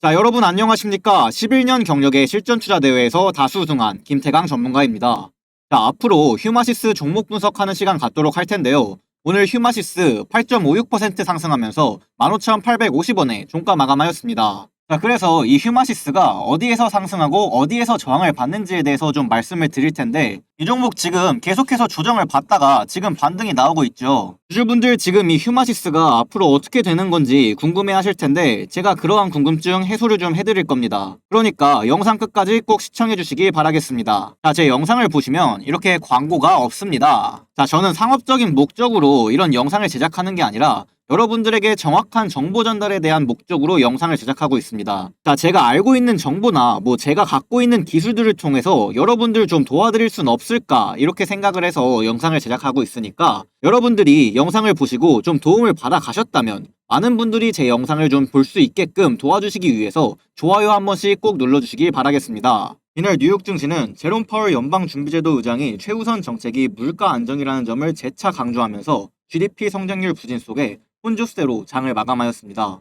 자, 여러분 안녕하십니까? 11년 경력의 실전 투자 대회에서 다수 우승한 김태강 전문가입니다. 자, 앞으로 휴마시스 종목 분석하는 시간 갖도록 할 텐데요. 오늘 휴마시스 8.56% 상승하면서 15,850원에 종가 마감하였습니다. 자, 그래서 이 휴마시스가 어디에서 상승하고 어디에서 저항을 받는지에 대해서 좀 말씀을 드릴 텐데 이 종목 지금 계속해서 조정을 받다가 지금 반등이 나오고 있죠. 주주분들 지금 이 휴마시스가 앞으로 어떻게 되는 건지 궁금해 하실 텐데 제가 그러한 궁금증 해소를 좀 해드릴 겁니다. 그러니까 영상 끝까지 꼭 시청해 주시기 바라겠습니다. 자, 제 영상을 보시면 이렇게 광고가 없습니다. 자, 저는 상업적인 목적으로 이런 영상을 제작하는 게 아니라 여러분들에게 정확한 정보 전달에 대한 목적으로 영상을 제작하고 있습니다. 자, 제가 알고 있는 정보나 뭐 제가 갖고 있는 기술들을 통해서 여러분들 좀 도와드릴 순 없 을까 이렇게 생각을 해서 영상을 제작하고 있으니까 여러분들이 영상을 보시고 좀 도움을 받아 가셨다면 많은 분들이 제 영상을 좀 볼 수 있게끔 도와주시기 위해서 좋아요 한 번씩 꼭 눌러주시기 바라겠습니다. 이날 뉴욕 증시는 제롬 파월 연방준비제도 의장이 최우선 정책이 물가 안정이라는 점을 재차 강조하면서 GDP 성장률 부진 속에 혼조세로 장을 마감하였습니다.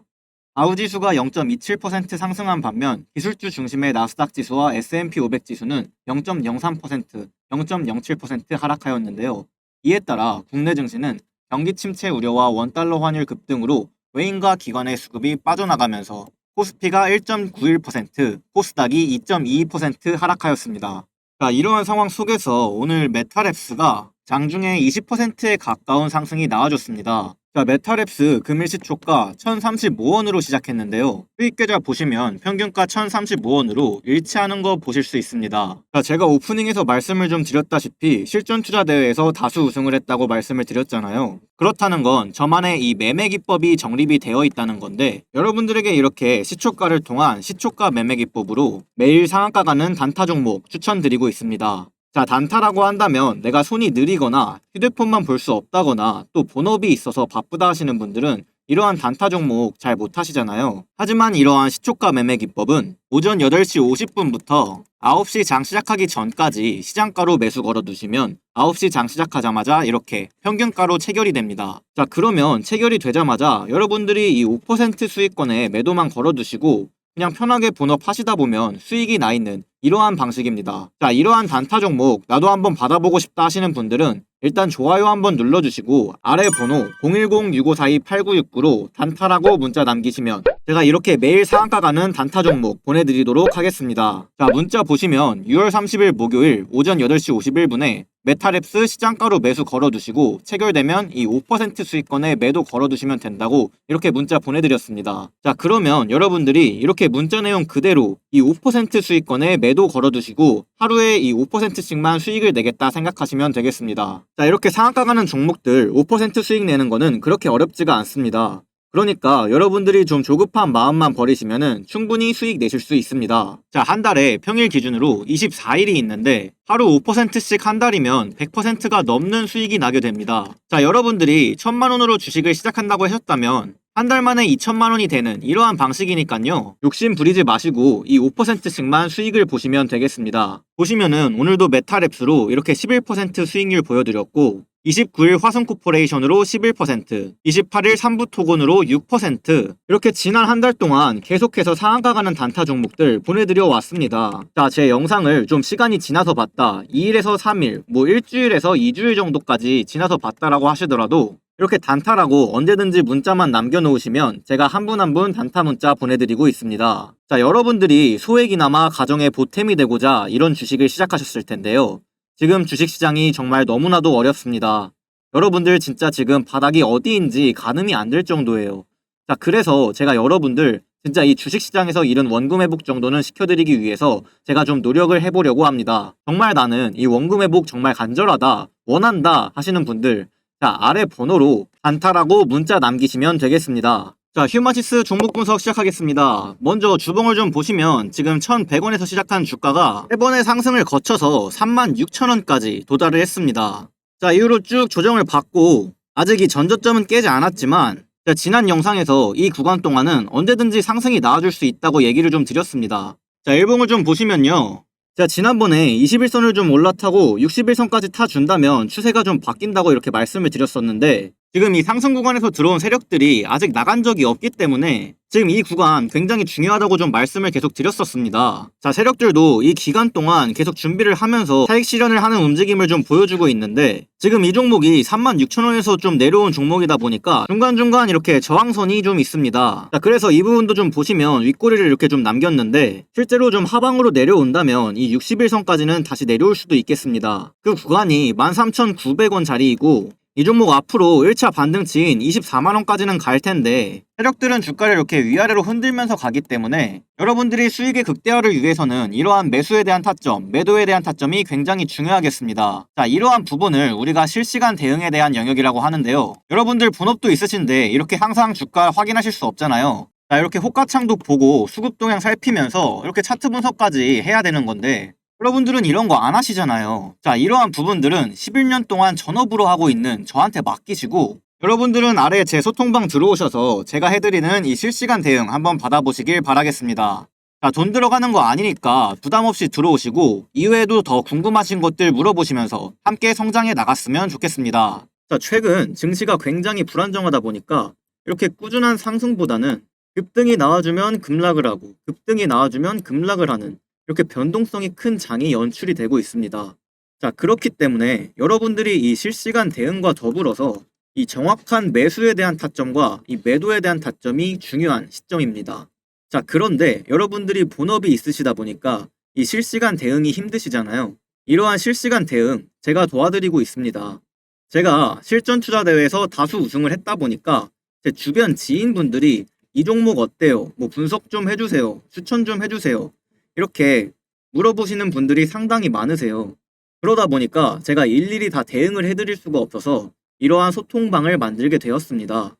아우지수가 0.27% 상승한 반면 기술주 중심의 나스닥 지수와 S&P 500 지수는 0.03%, 0.07% 하락하였는데요. 이에 따라 국내 증시는 경기 침체 우려와 원달러 환율 급등으로 외인과 기관의 수급이 빠져나가면서 코스피가 1.91%, 코스닥이 2.22% 하락하였습니다. 자, 이러한 상황 속에서 오늘 메타랩스가 장중에 20%에 가까운 상승이 나와줬습니다. 자, 메타랩스 금일 시 초가 1035원으로 시작했는데요. 수익 계좌 보시면 평균가 1035원으로 일치하는 거 보실 수 있습니다. 자, 제가 오프닝에서 말씀을 좀 드렸다시피 실전 투자 대회에서 다수 우승을 했다고 말씀을 드렸잖아요. 그렇다는 건 저만의 이 매매 기법이 정립이 되어 있다는 건데 여러분들에게 이렇게 시초가를 통한 시초가 매매 기법으로 매일 상한가 가는 단타 종목 추천드리고 있습니다. 자, 단타라고 한다면 내가 손이 느리거나 휴대폰만 볼 수 없다거나 또 본업이 있어서 바쁘다 하시는 분들은 이러한 단타 종목 잘 못하시잖아요. 하지만 이러한 시초가 매매 기법은 오전 8시 50분부터 9시 장 시작하기 전까지 시장가로 매수 걸어두시면 9시 장 시작하자마자 이렇게 평균가로 체결이 됩니다. 자, 그러면 체결이 되자마자 여러분들이 이 5% 수익권에 매도만 걸어두시고 그냥 편하게 본업하시다 보면 수익이 나 있는 이러한 방식입니다. 자, 이러한 단타 종목 나도 한번 받아보고 싶다 하시는 분들은 일단 좋아요 한번 눌러주시고 아래 번호 010-6542-8969로 단타라고 문자 남기시면 제가 이렇게 매일 상한가 가는 단타 종목 보내드리도록 하겠습니다. 자, 문자 보시면 6월 30일 목요일 오전 8시 51분에 메타랩스 시장가로 매수 걸어두시고 체결되면 이 5% 수익권에 매도 걸어두시면 된다고 이렇게 문자 보내드렸습니다. 자 그러면 여러분들이 이렇게 문자 내용 그대로 이 5% 수익권에 매도 걸어두시고 하루에 이 5%씩만 수익을 내겠다 생각하시면 되겠습니다. 자 이렇게 상한가 가는 종목들 5% 수익 내는 거는 그렇게 어렵지가 않습니다. 그러니까 여러분들이 좀 조급한 마음만 버리시면은 충분히 수익 내실 수 있습니다. 자, 한 달에 평일 기준으로 24일이 있는데 하루 5%씩 한 달이면 100%가 넘는 수익이 나게 됩니다. 자, 여러분들이 1000만 원으로 주식을 시작한다고 하셨다면 한 달 만에 2천만 원이 되는 이러한 방식이니까요. 욕심 부리지 마시고 이 5%씩만 수익을 보시면 되겠습니다. 보시면은 오늘도 메타랩스로 이렇게 11% 수익률 보여드렸고 29일 화성코퍼레이션으로 11%, 28일 삼부토건으로 6%, 이렇게 지난 한 달 동안 계속해서 상한가 가는 단타 종목들 보내드려 왔습니다. 자, 제 영상을 좀 시간이 지나서 봤다. 2일에서 3일, 뭐 일주일에서 2주일 정도까지 지나서 봤다라고 하시더라도 이렇게 단타라고 언제든지 문자만 남겨놓으시면 제가 한 분 한 분 단타 문자 보내드리고 있습니다. 자, 여러분들이 소액이나마 가정에 보탬이 되고자 이런 주식을 시작하셨을 텐데요. 지금 주식시장이 정말 너무나도 어렵습니다. 여러분들 진짜 지금 바닥이 어디인지 가늠이 안 될 정도예요. 자, 그래서 제가 여러분들 진짜 이 주식시장에서 이런 원금 회복 정도는 시켜드리기 위해서 제가 좀 노력을 해보려고 합니다. 정말 나는 이 원금 회복 정말 간절하다, 원한다 하시는 분들, 자, 아래 번호로 단타라고 문자 남기시면 되겠습니다. 자, 휴마시스 종목 분석 시작하겠습니다. 먼저 주봉을 좀 보시면 지금 1,100원에서 시작한 주가가 3번의 상승을 거쳐서 36,000원까지 도달을 했습니다. 자, 이후로 쭉 조정을 받고 아직 이 전저점은 깨지 않았지만 자, 지난 영상에서 이 구간 동안은 언제든지 상승이 나와줄 수 있다고 얘기를 좀 드렸습니다. 자, 일봉을 좀 보시면요. 자, 지난번에 21선을 좀 올라타고 61선까지 타준다면 추세가 좀 바뀐다고 이렇게 말씀을 드렸었는데 지금 이 상승 구간에서 들어온 세력들이 아직 나간 적이 없기 때문에 지금 이 구간 굉장히 중요하다고 좀 말씀을 계속 드렸었습니다. 자, 세력들도 이 기간 동안 계속 준비를 하면서 차익 실현을 하는 움직임을 좀 보여주고 있는데 지금 이 종목이 36,000원에서 좀 내려온 종목이다 보니까 중간중간 이렇게 저항선이 좀 있습니다. 자, 그래서 이 부분도 좀 보시면 윗꼬리를 이렇게 좀 남겼는데 실제로 좀 하방으로 내려온다면 이 61선까지는 다시 내려올 수도 있겠습니다. 그 구간이 13,900원 자리이고 이 종목 앞으로 1차 반등치인 24만원까지는 갈 텐데 세력들은 주가를 이렇게 위아래로 흔들면서 가기 때문에 여러분들이 수익의 극대화를 위해서는 이러한 매수에 대한 타점, 매도에 대한 타점이 굉장히 중요하겠습니다. 자, 이러한 부분을 우리가 실시간 대응에 대한 영역이라고 하는데요. 여러분들 본업도 있으신데 이렇게 항상 주가 확인하실 수 없잖아요. 자, 이렇게 호가창도 보고 수급 동향 살피면서 이렇게 차트 분석까지 해야 되는 건데 여러분들은 이런 거 안 하시잖아요. 자, 이러한 부분들은 11년 동안 전업으로 하고 있는 저한테 맡기시고 여러분들은 아래 제 소통방 들어오셔서 제가 해드리는 이 실시간 대응 한번 받아보시길 바라겠습니다. 자, 돈 들어가는 거 아니니까 부담 없이 들어오시고 이외에도 더 궁금하신 것들 물어보시면서 함께 성장해 나갔으면 좋겠습니다. 자, 최근 증시가 굉장히 불안정하다 보니까 이렇게 꾸준한 상승보다는 급등이 나와주면 급락을 하고 급등이 나와주면 급락을 하는 이렇게 변동성이 큰 장이 연출이 되고 있습니다. 자, 그렇기 때문에 여러분들이 이 실시간 대응과 더불어서 이 정확한 매수에 대한 타점과 이 매도에 대한 타점이 중요한 시점입니다. 자, 그런데 여러분들이 본업이 있으시다 보니까 이 실시간 대응이 힘드시잖아요. 이러한 실시간 대응 제가 도와드리고 있습니다. 제가 실전 투자 대회에서 다수 우승을 했다 보니까 제 주변 지인분들이 이 종목 어때요? 뭐 분석 좀 해주세요. 추천 좀 해주세요. 이렇게 물어보시는 분들이 상당히 많으세요. 그러다 보니까 제가 일일이 다 대응을 해드릴 수가 없어서 이러한 소통방을 만들게 되었습니다.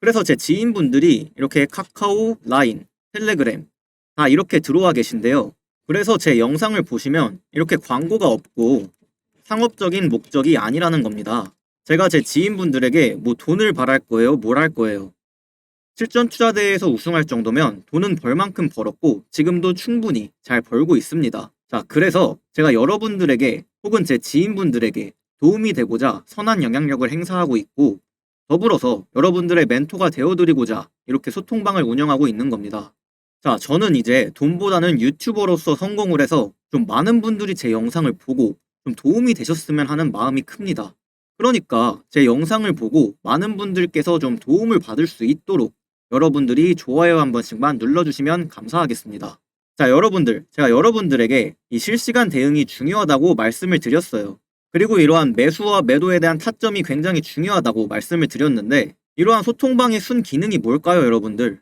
그래서 제 지인분들이 이렇게 카카오, 라인, 텔레그램 다 이렇게 들어와 계신데요. 그래서 제 영상을 보시면 이렇게 광고가 없고 상업적인 목적이 아니라는 겁니다. 제가 제 지인분들에게 뭐 돈을 바랄 거예요, 뭘 할 거예요. 실전 투자 대회에서 우승할 정도면 돈은 벌 만큼 벌었고 지금도 충분히 잘 벌고 있습니다. 자, 그래서 제가 여러분들에게 혹은 제 지인분들에게 도움이 되고자 선한 영향력을 행사하고 있고 더불어서 여러분들의 멘토가 되어드리고자 이렇게 소통방을 운영하고 있는 겁니다. 자, 저는 이제 돈보다는 유튜버로서 성공을 해서 좀 많은 분들이 제 영상을 보고 좀 도움이 되셨으면 하는 마음이 큽니다. 그러니까 제 영상을 보고 많은 분들께서 좀 도움을 받을 수 있도록 여러분들이 좋아요 한 번씩만 눌러주시면 감사하겠습니다. 자, 여러분들, 제가 여러분들에게 이 실시간 대응이 중요하다고 말씀을 드렸어요. 그리고 이러한 매수와 매도에 대한 타점이 굉장히 중요하다고 말씀을 드렸는데, 이러한 소통방의 순 기능이 뭘까요, 여러분들?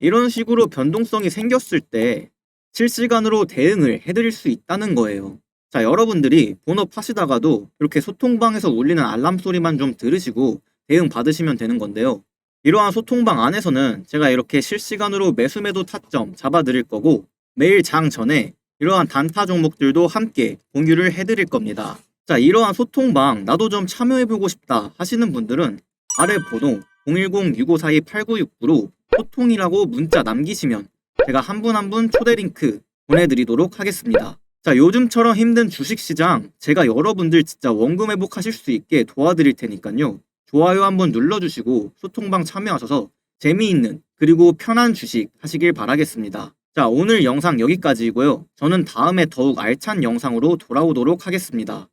이런 식으로 변동성이 생겼을 때 실시간으로 대응을 해드릴 수 있다는 거예요. 자, 여러분들이 본업 하시다가도 이렇게 소통방에서 울리는 알람 소리만 좀 들으시고 대응 받으시면 되는 건데요. 이러한 소통방 안에서는 제가 이렇게 실시간으로 매수 매도 타점 잡아드릴 거고 매일 장 전에 이러한 단타 종목들도 함께 공유를 해드릴 겁니다. 자, 이러한 소통방 나도 좀 참여해보고 싶다 하시는 분들은 아래 번호 010-6542-8969로 소통이라고 문자 남기시면 제가 한 분 한 분 초대 링크 보내드리도록 하겠습니다. 자, 요즘처럼 힘든 주식시장 제가 여러분들 진짜 원금 회복하실 수 있게 도와드릴 테니까요. 좋아요 한번 눌러주시고 소통방 참여하셔서 재미있는 그리고 편한 주식 하시길 바라겠습니다. 자, 오늘 영상 여기까지이고요. 저는 다음에 더욱 알찬 영상으로 돌아오도록 하겠습니다.